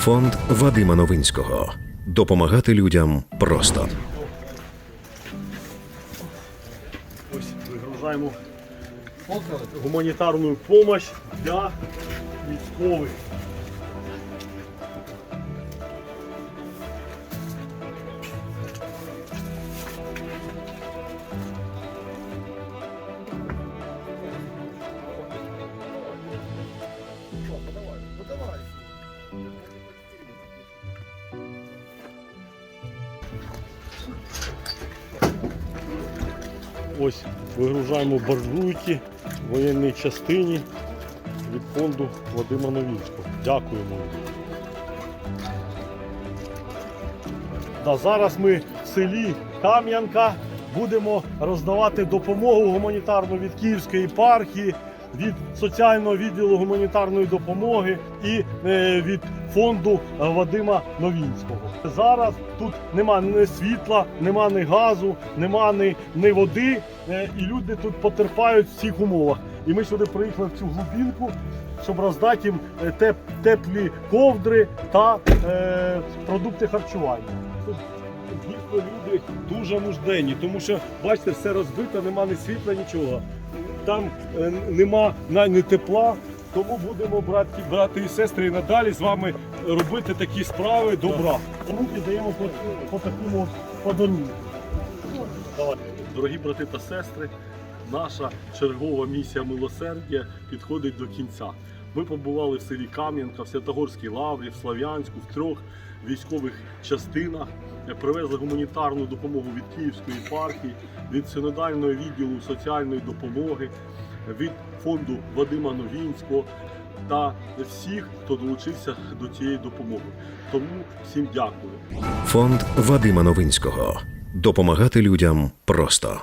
Фонд Вадима Новинського. Допомагати людям просто. Ось вигружаємо гуманітарну допомогу для військових. Ось вигружаємо баржуйки в воєнній частині від фонду Вадима Новінського. Дякуємо. Да, зараз ми в селі Кам'янка будемо роздавати допомогу гуманітарну від Київської єпархії, від соціального відділу гуманітарної допомоги і е, від фонду Вадима Новінського. Зараз тут нема ні світла, нема ні газу, нема ні, ні води, е, і люди тут потерпають в цих умовах. І ми сюди приїхали в цю глубинку, щоб роздати їм е, теп, теплі ковдри та е, продукти харчування. Дійсно люди дуже нужденні, тому що бачите, все розбито, нема ні світла, нічого. Там е, нема ні тепла. Тому будемо брати, брати і сестри і надалі з вами робити такі справи добра. Тому даємо по, по такому подарунку. Дорогі брати та сестри, наша чергова місія милосердя підходить до кінця. Ми побували в селі Кам'янка, в Святогорській лаврі, в Слав'янську, в трьох військових частинах. Е, Привезли гуманітарну допомогу від Київської єпархії, від синодального відділу соціальної допомоги, від фонду Вадима Новінського та всіх, хто долучився до цієї допомоги. Тому всім дякую. Фонд Вадима Новинського. Допомагати людям просто.